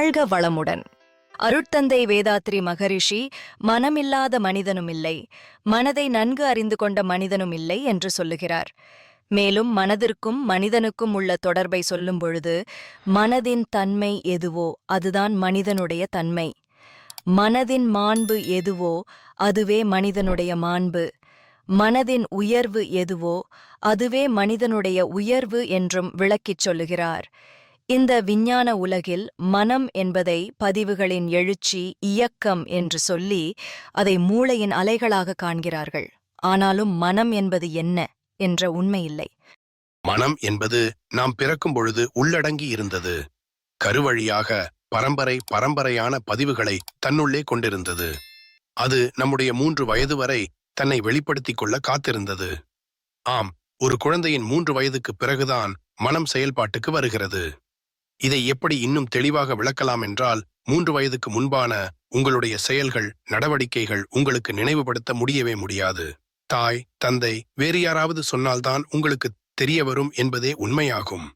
வாழ்க வளமுடன் அருட்தந்தை வேதாத்ரி மகரிஷி மனமில்லாத மனிதனும் இல்லை மனதை நன்கு அறிந்து கொண்ட மனிதனும் இல்லை என்று சொல்லுகிறார். மேலும் மனதிற்கும் மனிதனுக்கும் உள்ள தொடர்பை சொல்லும் பொழுது மனதின் தன்மை எதுவோ அதுதான் மனிதனுடைய தன்மை. மனதின் மாண்பு எதுவோ அதுவே மனிதனுடைய மாண்பு. மனதின் உயர்வு எதுவோ அதுவே மனிதனுடைய உயர்வு என்றும் விளக்கிச் சொல்லுகிறார். இந்த விஞ்ஞான உலகில் மனம் என்பதை பதிவுகளின் எழுச்சி இயக்கம் என்று சொல்லி அதை மூளையின் அலைகளாக காண்கிறார்கள். ஆனாலும் மனம் என்பது என்ன என்ற உண்மை இல்லை. மனம் என்பது நாம் பிறக்கும் பொழுது உள்ளடங்கி இருந்தது. கருவழியாக பரம்பரை பரம்பரையான பதிவுகளை தன்னுள்ளே கொண்டிருந்தது. அது நம்முடைய மூன்று வயது வரை தன்னை வெளிப்படுத்திக் கொள்ள காத்திருந்தது. ஆம் ஒரு குழந்தையின் மூன்று வயதுக்கு பிறகுதான் மனம் செயல்பாட்டுக்கு வருகிறது. இதை எப்படி இன்னும் தெளிவாக விளக்கலாம் என்றால் மூன்று வயதுக்கு முன்பான உங்களுடைய செயல்கள் நடவடிக்கைகள் உங்களுக்கு நினைவுபடுத்த முடியவே முடியாது. தாய் தந்தை வேறு யாராவது சொன்னால்தான் உங்களுக்கு தெரிய வரும் என்பதே உண்மையாகும்.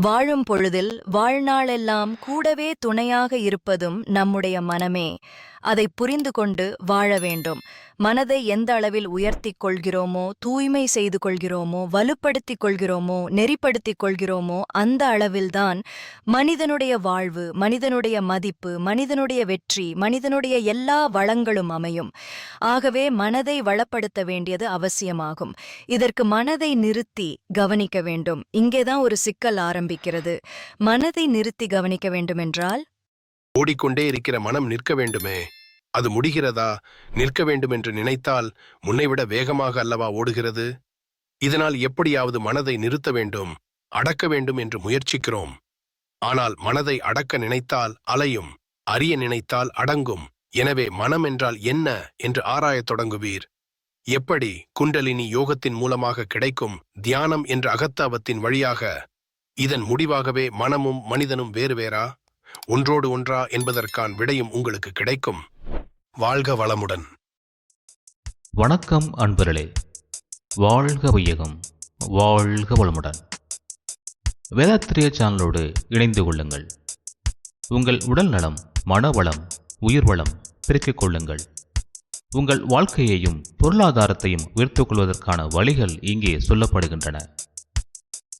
வாழும் பொழுதில் வாழ்நாளெல்லாம் கூடவே துணையாக இருப்பதும் நம்முடைய மனமே. அதை புரிந்து கொண்டு வாழ வேண்டும். மனதை எந்த அளவில் உயர்த்திக் கொள்கிறோமோ தூய்மை செய்து கொள்கிறோமோ வலுப்படுத்திக் கொள்கிறோமோ நெறிப்படுத்திக் கொள்கிறோமோ அந்த அளவில்தான் மனிதனுடைய வாழ்வு மனிதனுடைய மதிப்பு மனிதனுடைய வெற்றி மனிதனுடைய எல்லா வளங்களும் அமையும். ஆகவே மனதை வளப்படுத்த வேண்டியது அவசியமாகும். இதற்கு மனதை நிறுத்தி கவனிக்க வேண்டும். இங்கேதான் ஒரு சிக்கல் ஆரம்பி ஆரம்பிக்கிறது. மனதை நிறுத்தி கவனிக்க வேண்டுமென்றால்? ஓடிக்கொண்டே இருக்கிற மனம் நிற்க வேண்டுமே. அது முடிகிறதா? நிற்க வேண்டும் என்று நினைத்தால் முன்னைவிட வேகமாக அல்லவா ஓடுகிறது? இதனால் எப்படியாவது மனதை நிறுத்த வேண்டும் அடக்க வேண்டும் என்று முயற்சிக்கிறோம். ஆனால் மனதை அடக்க நினைத்தால் அலையும் அறிய நினைத்தால் அடங்கும். எனவே மனம் என்றால் என்ன என்று ஆராயத் தொடங்குவீர். எப்படி குண்டலினி யோகத்தின் மூலமாக கிடைக்கும் தியானம் என்ற அகத்தாபத்தின் வழியாக இதன் முடிவாகவே மனமும் மனிதனும் வேறு வேறா? ஒன்றோடு ஒன்றா என்பதற்கான விடையும் உங்களுக்கு கிடைக்கும். வாழ்க வளமுடன். வணக்கம் அன்பர்களே. வாழ்க வையகம். வாழ்க வளமுடன். வேதாத்திரிய சேனலோடு இணைந்து கொள்ளுங்கள். உங்கள் உடல் நலம் மனவளம் உயிர் வளம் பெருக்கிக் கொள்ளுங்கள். உங்கள் வாழ்க்கையையும் பொருளாதாரத்தையும் உயர்த்துக் கொள்வதற்கான வழிகள் இங்கே சொல்லப்படுகின்றன.